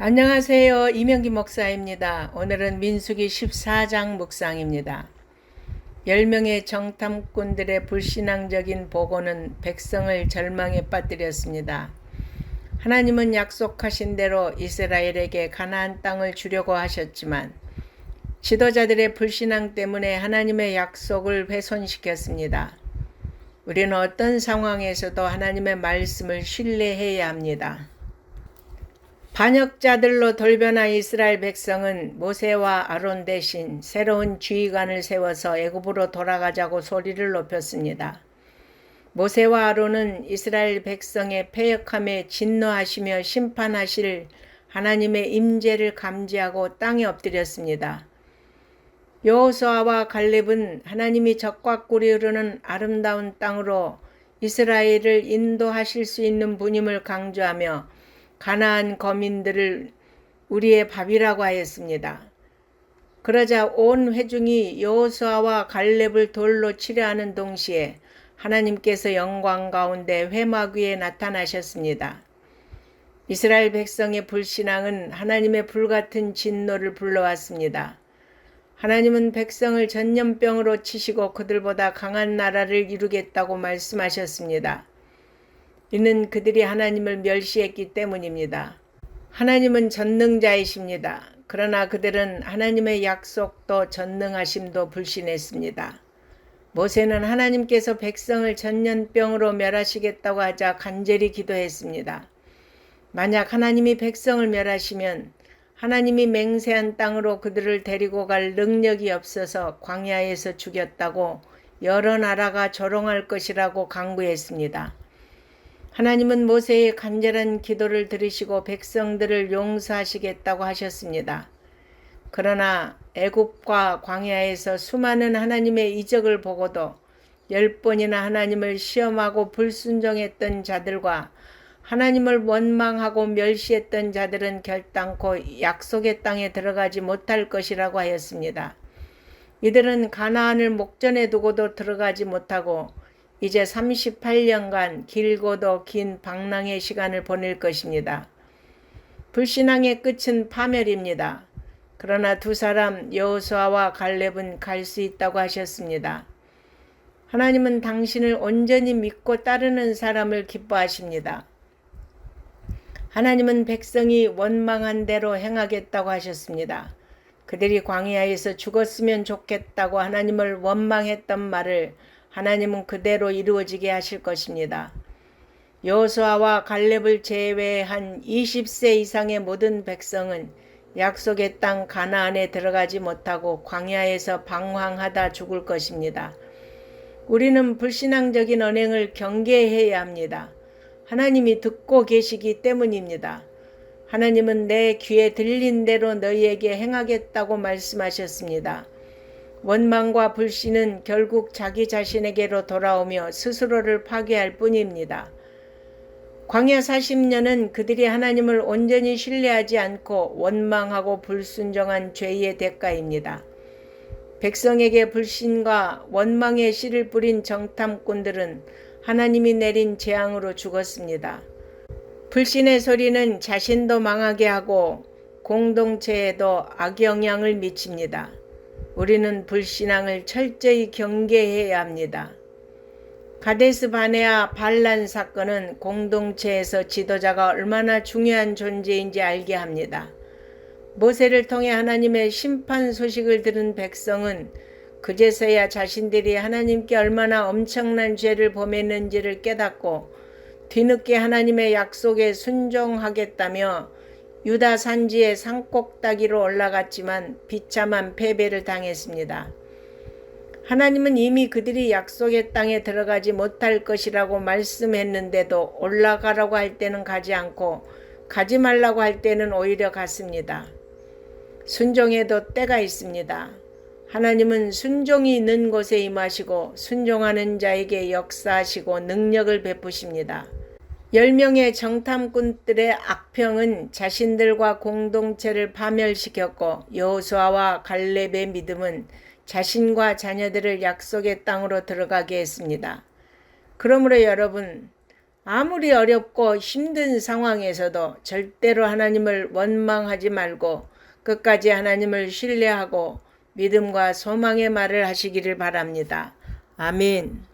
안녕하세요. 이명기 목사입니다. 오늘은 민수기 14장 묵상입니다. 10명의 정탐꾼들의 불신앙적인 보고는 백성을 절망에 빠뜨렸습니다. 하나님은 약속하신 대로 이스라엘에게 가나안 땅을 주려고 하셨지만 지도자들의 불신앙 때문에 하나님의 약속을 훼손시켰습니다. 우리는 어떤 상황에서도 하나님의 말씀을 신뢰해야 합니다. 반역자들로 돌변한 이스라엘 백성은 모세와 아론 대신 새로운 지휘관을 세워서 애굽으로 돌아가자고 소리를 높였습니다. 모세와 아론은 이스라엘 백성의 패역함에 진노하시며 심판하실 하나님의 임재를 감지하고 땅에 엎드렸습니다. 여호수아와 갈렙은 하나님이 적과 꿀이 흐르는 아름다운 땅으로 이스라엘을 인도하실 수 있는 분임을 강조하며 가나안 거민들을 우리의 밥이라고 하였습니다. 그러자 온 회중이 여호수아와 갈렙을 돌로 치려 하는 동시에 하나님께서 영광 가운데 회막 위에 나타나셨습니다. 이스라엘 백성의 불신앙은 하나님의 불같은 진노를 불러왔습니다. 하나님은 백성을 전염병으로 치시고 그들보다 강한 나라를 이루겠다고 말씀하셨습니다. 이는 그들이 하나님을 멸시했기 때문입니다. 하나님은 전능자이십니다. 그러나 그들은 하나님의 약속도 전능하심도 불신했습니다. 모세는 하나님께서 백성을 전염병으로 멸하시겠다고 하자 간절히 기도했습니다. 만약 하나님이 백성을 멸하시면 하나님이 맹세한 땅으로 그들을 데리고 갈 능력이 없어서 광야에서 죽였다고 여러 나라가 조롱할 것이라고 강구했습니다. 하나님은 모세의 간절한 기도를 들으시고 백성들을 용서하시겠다고 하셨습니다. 그러나 애굽과 광야에서 수많은 하나님의 이적을 보고도 열 번이나 하나님을 시험하고 불순종했던 자들과 하나님을 원망하고 멸시했던 자들은 결단코 약속의 땅에 들어가지 못할 것이라고 하였습니다. 이들은 가나안을 목전에 두고도 들어가지 못하고 이제 38년간 길고도 긴 방랑의 시간을 보낼 것입니다. 불신앙의 끝은 파멸입니다. 그러나 두 사람 여호수아와 갈렙은 갈 수 있다고 하셨습니다. 하나님은 당신을 온전히 믿고 따르는 사람을 기뻐하십니다. 하나님은 백성이 원망한 대로 행하겠다고 하셨습니다. 그들이 광야에서 죽었으면 좋겠다고 하나님을 원망했던 말을 하나님은 그대로 이루어지게 하실 것입니다. 여호수아와 갈렙을 제외한 20세 이상의 모든 백성은 약속의 땅 가나안에 들어가지 못하고 광야에서 방황하다 죽을 것입니다. 우리는 불신앙적인 언행을 경계해야 합니다. 하나님이 듣고 계시기 때문입니다. 하나님은 내 귀에 들린 대로 너희에게 행하겠다고 말씀하셨습니다. 원망과 불신은 결국 자기 자신에게로 돌아오며 스스로를 파괴할 뿐입니다. 광야 40년은 그들이 하나님을 온전히 신뢰하지 않고 원망하고 불순종한 죄의 대가입니다. 백성에게 불신과 원망의 씨를 뿌린 정탐꾼들은 하나님이 내린 재앙으로 죽었습니다. 불신의 소리는 자신도 망하게 하고 공동체에도 악영향을 미칩니다. 우리는 불신앙을 철저히 경계해야 합니다. 가데스 바네아 반란 사건은 공동체에서 지도자가 얼마나 중요한 존재인지 알게 합니다. 모세를 통해 하나님의 심판 소식을 들은 백성은 그제서야 자신들이 하나님께 얼마나 엄청난 죄를 범했는지를 깨닫고 뒤늦게 하나님의 약속에 순종하겠다며 유다 산지의 산꼭다기로 올라갔지만 비참한 패배를 당했습니다. 하나님은 이미 그들이 약속의 땅에 들어가지 못할 것이라고 말씀했는데도 올라가라고 할 때는 가지 않고 가지 말라고 할 때는 오히려 갔습니다. 순종에도 때가 있습니다. 하나님은 순종이 있는 곳에 임하시고 순종하는 자에게 역사하시고 능력을 베푸십니다. 열명의 정탐꾼들의 악평은 자신들과 공동체를 파멸시켰고 여호수아와 갈렙의 믿음은 자신과 자녀들을 약속의 땅으로 들어가게 했습니다. 그러므로 여러분 아무리 어렵고 힘든 상황에서도 절대로 하나님을 원망하지 말고 끝까지 하나님을 신뢰하고 믿음과 소망의 말을 하시기를 바랍니다. 아멘.